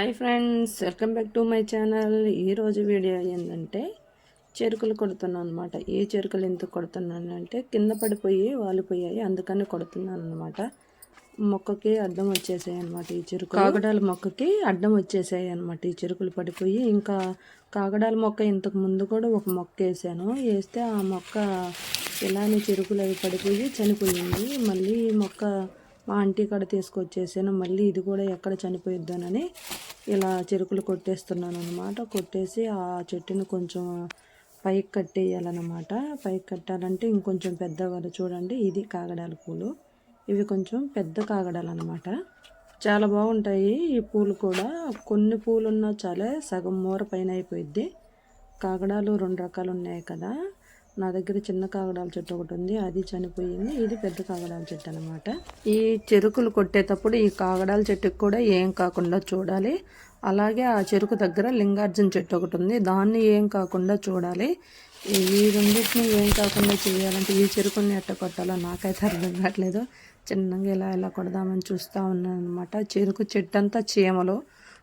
Hi friends welcome back to my channel. ఈరోజు video ఏంటంటే చెరుకులు కొడుతున్నాను అనమాట ఏ చెరుకులు ఎందుకు కొడుతున్నాను అంటే కింద పడిపోయి వాలిపోయాయి అందుకని కొడుతున్నాను అనమాట మొక్కకి అడ్డం వచ్చేసాయి అనమాట ఈ చెరుకు కాగడాల మొక్కకి అడ్డం వచ్చేసాయి అనమాట ఈ చెరుకులు పడిపోయి. ఇంకా కాగడాల మొక్క ఇంతకు ముందు కూడా ఒక మొక్క వేసాను. వేస్తే ఆ మొక్క ఇలానే చెరుకులు అవి పడిపోయి చనిపోయింది. మళ్ళీ మొక్క మా ఆంటీ కాడ తీసుకొచ్చేసాను. మళ్ళీ ఇది కూడా ఎక్కడ చనిపోయిద్దానని ఇలా చెరుకులు కొట్టేస్తున్నాను అనమాట కొట్టేసి ఆ చెట్టుని కొంచెం పైకి కట్టేయాలన్నమాట. పైకి కట్టాలంటే ఇంకొంచెం పెద్దవారు చూడండి. ఇది కాగడాల పూలు. ఇవి కొంచెం పెద్ద కాగడాలు అనమాట చాలా బాగుంటాయి ఈ పూలు కూడా. కొన్ని పూలు ఉన్నా చాలే సగం మూర పైన అయిపోయిద్ది. కాగడాలు రెండు రకాలు ఉన్నాయి కదా. నా దగ్గర చిన్న కాగడాల చెట్టు ఒకటి ఉంది అది చనిపోయింది. ఇది పెద్ద కాగడాల చెట్టు అనమాట ఈ చెరుకులు కొట్టేటప్పుడు ఈ కాగడాల చెట్టుకు కూడా ఏం కాకుండా చూడాలి. అలాగే ఆ చెరుకు దగ్గర లింగార్జున చెట్టు ఒకటి ఉంది దాన్ని ఏం కాకుండా చూడాలి. ఈ రెండింటిని ఏం కాకుండా చేయాలంటే ఈ చెరుకుని ఎట్ట కొట్టాలో నాకైతే అర్థం కావట్లేదు. చిన్నగా ఇలా ఇలా కొడదామని చూస్తూ ఉన్నాను అనమాట చెరుకు చెట్టు అంతా చీమలు.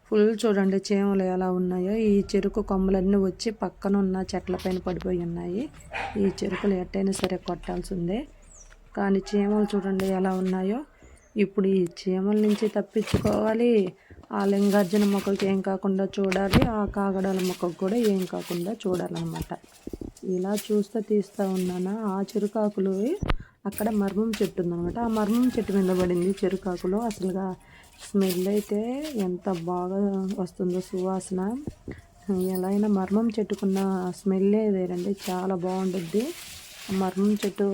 ఫుల్ చూడండి చీమలు ఎలా ఉన్నాయో. ఈ చెరుకు కొమ్మలన్నీ వచ్చి పక్కన ఉన్న చెట్ల పైన పడిపోయి ఉన్నాయి. ఈ చెరుకులు ఎట్టయినా సరే కొట్టాల్సిందే. కానీ చీమలు చూడండి ఎలా ఉన్నాయో. ఇప్పుడు ఈ చీమల నుంచి తప్పించుకోవాలి. ఆ లింగార్జున మొక్కకి ఏం కాకుండా చూడాలి. ఆ కాగడాల మొక్కకు కూడా ఏం కాకుండా చూడాలన్నమాట. ఇలా చూస్తూ తీస్తూ ఉన్నాను. ఆ చెరుకాకులు అక్కడ మర్మం చెట్టు ఉందనమాట ఆ మర్మం చెట్టు మీద పడింది చెరుకాకులు. అసలుగా స్మెల్ అయితే ఎంత బాగా వస్తుందో సువాసన. ఎలా అయినా మర్మం చెట్టుకున్న స్మెల్లే వేరండి చాలా బాగుంటుంది మర్మం చెట్టు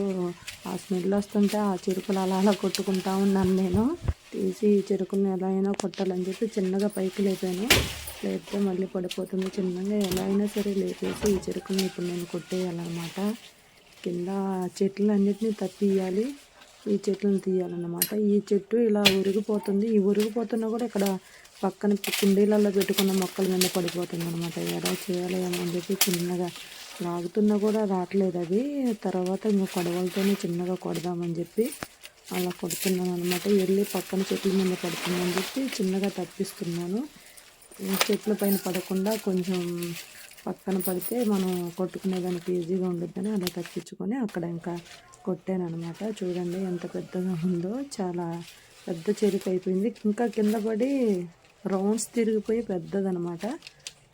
ఆ స్మెల్ వస్తుంటే ఆ చెరుకులు అలా అలా కొట్టుకుంటా ఉన్నాను నేను. తీసి ఈ చెరుకుని ఎలా అయినా కొట్టాలని చెప్పి చిన్నగా పైకి లేపాను. లేపితే మళ్ళీ పడిపోతుంది. చిన్నగా ఎలా అయినా సరే లేపేసి ఈ చెరుకుని ఇప్పుడు నేను కొట్టేయాలన్నమాట. కింద చెట్లన్నిటిని తప్పియాలి ఈ చెట్లను తీయాలన్నమాట. ఈ చెట్టు ఇలా ఉరిగిపోతుంది. ఈ ఉరిగిపోతున్నా కూడా ఇక్కడ పక్కన కుండీలలో పెట్టుకున్న మొక్కల మీద పడిపోతుంది అనమాట ఎలా చేయాలి ఏమో అని చెప్పి చిన్నగా లాగుతున్నా కూడా రావట్లేదు అది. తర్వాత ఇంకా కొడవలతోనే చిన్నగా కొడదామని చెప్పి అలా కొడుతున్నాను అనమాట వెళ్ళి పక్కన చెట్ల మీద పడుతుందని చెప్పి చిన్నగా తప్పిస్తున్నాను. చెట్ల పైన పడకుండా కొంచెం పక్కన పడితే మనం కొట్టుకునేదానికి ఈజీగా ఉంటుందని అలా తప్పించుకొని అక్కడ ఇంకా కొట్టాను అనమాట చూడండి ఎంత పెద్దగా ఉందో చాలా పెద్ద చెరుకు అయిపోయింది. ఇంకా కింద పడి రౌండ్స్ తిరిగిపోయి పెద్దదనమాట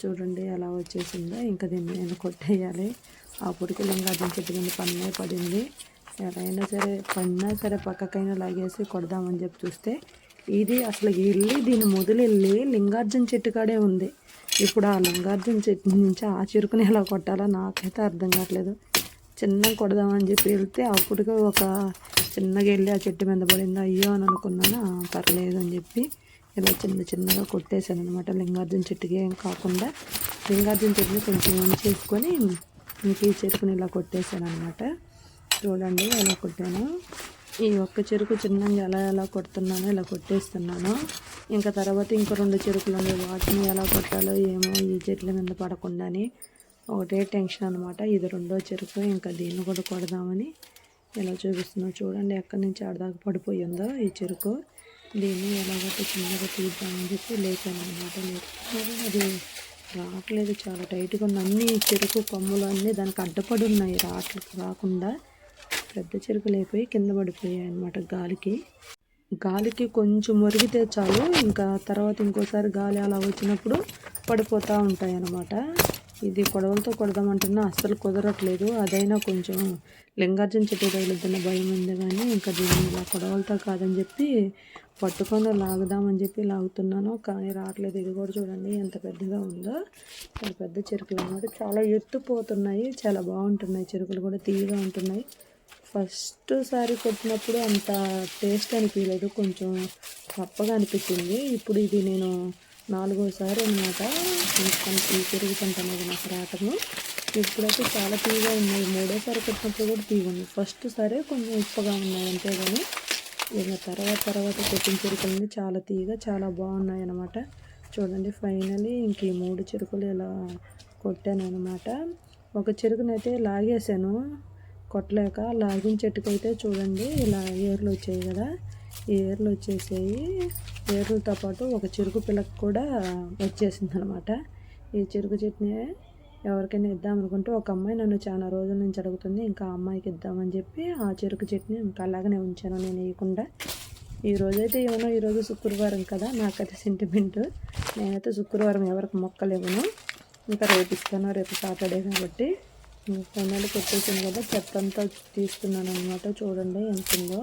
చూడండి ఎలా వచ్చేసిందో. ఇంకా దీన్ని నేను కొట్టేయాలి. అప్పటికి లింగార్జున చెట్టు కింద పన్నే పడింది. ఎలా సరే పడినా సరే పక్కకైనా లాగేసి కొడదామని చెప్పి చూస్తే ఇది అసలు వెళ్ళి దీని మొదలెళ్ళి లింగార్జున చెట్టు కాడే ఉంది. ఇప్పుడు ఆ లింగార్జున చెట్టు నుంచి ఆ చెరుకుని ఎలా కొట్టాలో నాకైతే అర్థం కావట్లేదు. చిన్నగా కొడదామని చెప్పి వెళ్తే అప్పుడు ఒక చిన్నగా వెళ్ళి ఆ చెట్టు మీద పడింది. అయ్యో అని అనుకున్నాను? పర్లేదు అని చెప్పి ఇలా చిన్న చిన్నగా కొట్టేశాను అనమాట లింగార్జున చెట్టుకి ఏం కాకుండా లింగార్జున చెట్టుని కొంచెం ఉంచేసుకొని ఇంక ఈ చెరుకుని ఇలా కొట్టేశాను అనమాట చూడండి ఎలా కొట్టాను. ఈ ఒక్క చెరుకు చిన్నగా ఎలా ఎలా కొడుతున్నానో ఇలా కొట్టేస్తున్నాను. ఇంకా తర్వాత ఇంకో రెండు చెరుకులు ఉన్నాయి. వాటిని ఎలా కొట్టాలో ఏమో ఈ చెట్ల మీద పడకుండాని ఒకటే టెన్షన్ అనమాట ఇది రెండో చెరుకు ఇంకా దీన్ని కూడా కొడదామని ఎలా చూపిస్తున్నా చూడండి ఎక్కడి నుంచి ఆడదాకా పడిపోయిందో ఈ చెరుకు. దీన్ని ఎలాగైతే చిన్నగా తీద్దామని చెప్పి లేపాను అనమాట అది రావట్లేదు చాలా టైట్గా ఉంది. అన్ని చెరుకు కొమ్ములు అన్నీ దానికి అడ్డపడి ఉన్నాయి రాట్లు రాకుండా. పెద్ద చెరుకు లేకపోయి కింద పడిపోయాయి అనమాట గాలికి. గాలికి కొంచెం మురిగితే చాలు ఇంకా తర్వాత ఇంకోసారి గాలి అలా వచ్చినప్పుడు పడిపోతూ ఉంటాయి అన్నమాట ఇది కొడవలతో కొడదామంటున్నా అస్సలు కుదరట్లేదు. అదైనా కొంచెం లింగార్జున చెట్టు తగిలిద్దన్న భయం ఉంది కానీ ఇంకా దీన్ని ఇలా కొడవలతో కాదని చెప్పి పట్టుకొని లాగుదామని చెప్పి లాగుతున్నాను. కానీ రావట్లేదు. ఇది కూడా చూడండి ఎంత పెద్దగా ఉందో. చాలా పెద్ద చెరుకులు అన్నమాట. చాలా ఎత్తుపోతున్నాయి. చాలా బాగుంటున్నాయి. చెరుకులు కూడా తీయగా ఉంటున్నాయి. ఫస్ట్ సారి కొట్టినప్పుడు అంత టేస్ట్ అనిపించలేదు. కొంచెం తప్పగా అనిపించింది. ఇప్పుడు ఇది నేను నాలుగోసారి అనమాట ఈ పెరుగు పంట అనేది నాకు రావటము. ఇప్పుడైతే చాలా తీగా ఉన్నాయి. మూడోసారి కొట్టినప్పుడు కూడా తీగ ఉంది ఫస్ట్ సరే కొంచెం ఉప్పగా ఉన్నాయి అంతేగాని ఇక తర్వాత తర్వాత కొట్టిన చెరుకులన్నీ చాలా తీగ చాలా బాగున్నాయి అనమాట చూడండి ఫైనలీ ఇంక ఈ మూడు చెరుకులు ఇలా కొట్టాను అనమాట ఒక చెరుకునైతే లాగేసాను. కొట్టలేక లాగిన చెట్టుకైతే చూడండి ఇలా ఏర్లు వచ్చాయి కదా. ఏర్లు వచ్చేసాయి. ఏర్లతో పాటు ఒక చెరుకు పిల్లకి కూడా వచ్చేసింది అనమాట ఈ చెరుకు చట్నీ ఎవరికైనా ఇద్దాం అనుకుంటే ఒక అమ్మాయి నన్ను చాలా రోజుల నుంచి అడుగుతుంది ఇంకా ఆ అమ్మాయికి ఇద్దామని చెప్పి ఆ చెరుకు చట్నీ ఇంకా అలాగనే ఉంచాను నేను వేయకుండా ఈ రోజైతే ఏమో ఈరోజు శుక్రవారం కదా నాకైతే సెంటిమెంట్ నేనైతే శుక్రవారం ఎవరికి మొక్కలు ఇవ్వను. ఇంకా రేపు ఇస్తాను రేపు సాటర్డే కాబట్టి. కొన్నాళ్ళు కొట్టేసాను కదా చెత్త అంతా తీస్తున్నాను అనమాట చూడండి ఎంత ఉందో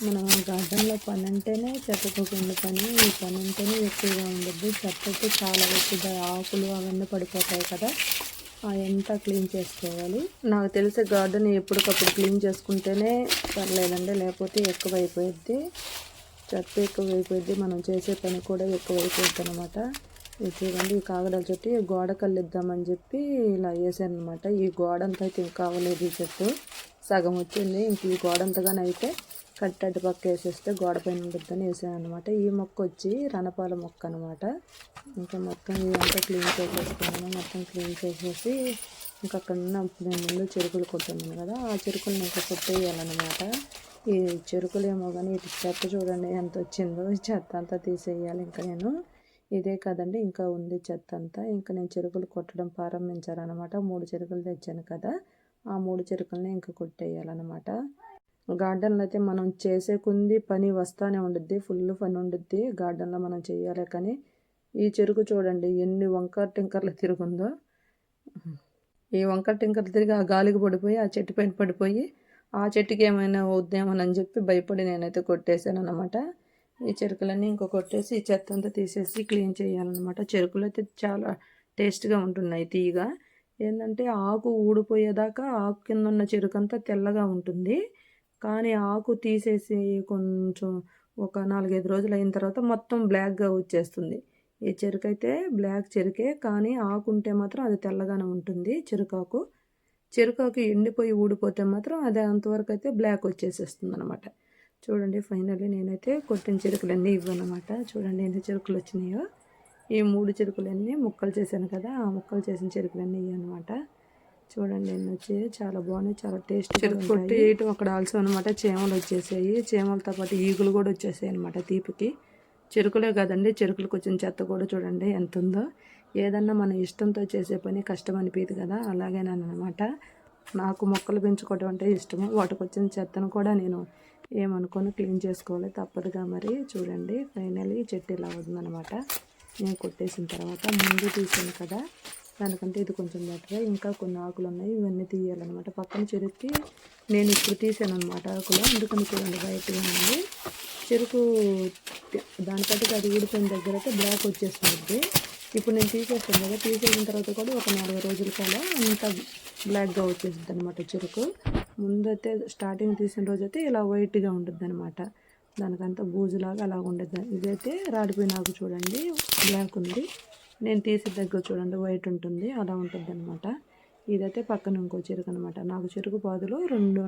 మనం గార్డెన్లో పని అంటేనే చెత్తకోకుండా పని ఈ పని అంటేనే ఎక్కువగా ఉండద్దు చెత్త చాలా ఎక్కువ ఆకులు అవన్నీ పడిపోతాయి కదా అదంతా క్లీన్ చేసుకోవాలి. నాకు తెలిసే గార్డెన్ ఎప్పటికప్పుడు క్లీన్ చేసుకుంటేనే పర్లేదండి లేకపోతే ఎక్కువ అయిపోయిద్ది చెత్త ఎక్కువ అయిపోయిద్ది మనం చేసే పని కూడా ఎక్కువ అయిపోద్ది అనమాట ఇది చూడండి ఈ కాగడాల చెట్టు గోడ కల్లిద్దామని చెప్పి ఇలా వేసాను అనమాట ఈ గోడ అంతా అయితే ఇంకా అవ్వలేదు ఈ చెట్టు. సగం వచ్చింది ఇంక ఈ గోడ అంతగానైతే కట్ అటు పక్క వేసేస్తే గోడ పైన ఉంటుందని వేసాను అనమాట ఈ మొక్క వచ్చి రణపాల మొక్క అనమాట ఇంకా మొత్తం ఇదంతా క్లీన్ చేసేసుకున్నాను. మొత్తం క్లీన్ చేసేసి ఇంకా అక్కడ ఉన్న నేను ముందు చెరుకులు కొట్టున్నాను కదా ఆ చెరుకులు ఇంకా కొట్టేయాలన్నమాట. ఈ చెరుకులేమో కానీ ఇటు చెత్త చూడండి ఎంత వచ్చిందో. చెత్త అంతా తీసేయాలి ఇంకా నేను. ఇదే కదండి ఇంకా ఉంది చెత్త అంతా. ఇంకా నేను చెరుకులు కొట్టడం ప్రారంభించాలన్నమాట. మూడు చెరుకులు తెచ్చాను కదా ఆ మూడు చెరుకుల్ని ఇంకా కొట్టేయాలన్నమాట. గార్డెన్లో అయితే మనం చేసే కొంది పని వస్తానే ఉండుద్ది ఫుల్ పని ఉండుద్ది గార్డెన్లో మనం చేయాలి కానీ. ఈ చెరుకు చూడండి ఎన్ని వంకర టింకర్లు తిరుగుందో. ఈ వంకర టింకర్లు తిరిగి ఆ గాలికి పడిపోయి ఆ చెట్టు పైన పడిపోయి ఆ చెట్టుకి ఏమైనా వద్దేమోనని చెప్పి భయపడి నేనైతే కొట్టేశాను అనమాట ఈ చెరుకులన్నీ ఇంకో కొట్టేసి ఈ చెత్త అంతా తీసేసి క్లీన్ చేయాలన్నమాట. చెరుకులు అయితే చాలా టేస్ట్గా ఉంటున్నాయి తీగా ఏంటంటే ఆకు ఊడిపోయేదాకా ఆకు కింద ఉన్న చెరుకు అంతా తెల్లగా ఉంటుంది. కానీ ఆకు తీసేసి కొంచెం ఒక నాలుగైదు రోజులు అయిన తర్వాత మొత్తం బ్లాక్గా వచ్చేస్తుంది. ఈ చెరుకు అయితే బ్లాక్ చెరుకే కానీ ఆకు ఉంటే మాత్రం అది తెల్లగానే ఉంటుంది చెరుకాకు. చెరుకాకు ఎండిపోయి ఊడిపోతే మాత్రం అది అంతవరకు అయితే బ్లాక్ వచ్చేసేస్తుంది అనమాట చూడండి ఫైనల్లీ నేనైతే కొట్టిన చెరుకులన్నీ ఇవ్వనమాట. చూడండి ఎన్ని చెరుకులు వచ్చినాయో. ఈ మూడు చెరుకులన్నీ ముక్కలు చేశాను కదా ఆ ముక్కలు చేసిన చెరుకులన్నీ ఇవ్వనమాట చూడండి ఎన్ని వచ్చి చాలా బాగున్నాయి చాలా టేస్ట్ చెరుకు కొట్టి వేయటం అక్కడ ఆల్సో అనమాట చేమలు వచ్చేసాయి. చేమలతో పాటు ఈగులు కూడా వచ్చేసాయి అనమాట తీపికి. చెరుకులే కదండి చెరుకులకు వచ్చిన చెత్త కూడా చూడండి ఎంత ఉందో. ఏదన్నా మన ఇష్టంతో చేసే పని కష్టం అనిపించదు కదా అలాగే అనమాట నాకు మొక్కలు పెంచుకోవడం అంటే ఇష్టము. వాటికి వచ్చిన చెత్తను కూడా నేను ఏమనుకొని క్లీన్ చేసుకోవాలి తప్పదుగా మరి. చూడండి ఫైనలీ చెట్టు ఇలా అవుతుందనమాట నేను కొట్టేసిన తర్వాత ముందు తీసాను కదా దానికంటే ఇది కొంచెం బెటర్. ఇంకా కొన్ని ఆకులు ఉన్నాయి ఇవన్నీ తీయాలన్నమాట. పక్కన చెరుక్కి నేను ఇప్పుడు తీసాను అనమాట ఆకులు. అందుకని చూడండి బయటగా ఉంది. చెరుకు దానికంటే అది ఊడిపోయిన దగ్గర అయితే బ్లాక్ వచ్చేస్తుంది. ఇప్పుడు నేను తీసేస్తాను కదా. తీసేసిన తర్వాత కూడా ఒక నాలుగు రోజుల కాలం అంత బ్లాక్గా వచ్చేసింది అనమాట చెరుకు. ముందైతే స్టార్టింగ్ తీసిన రోజు అయితే ఇలా వైట్గా ఉంటుంది అనమాట దానికంతా బూజులాగా అలా ఉండదు ఇదైతే రాడిపోయిన ఆకు చూడండి. బ్లాక్ ఉంది. నేను తీసే దగ్గర చూడండి వైట్ ఉంటుంది అలా ఉంటుంది అనమాట ఇదైతే పక్కన ఇంకో చెరుకు అనమాట నాకు చెరుకు పాదులు రెండు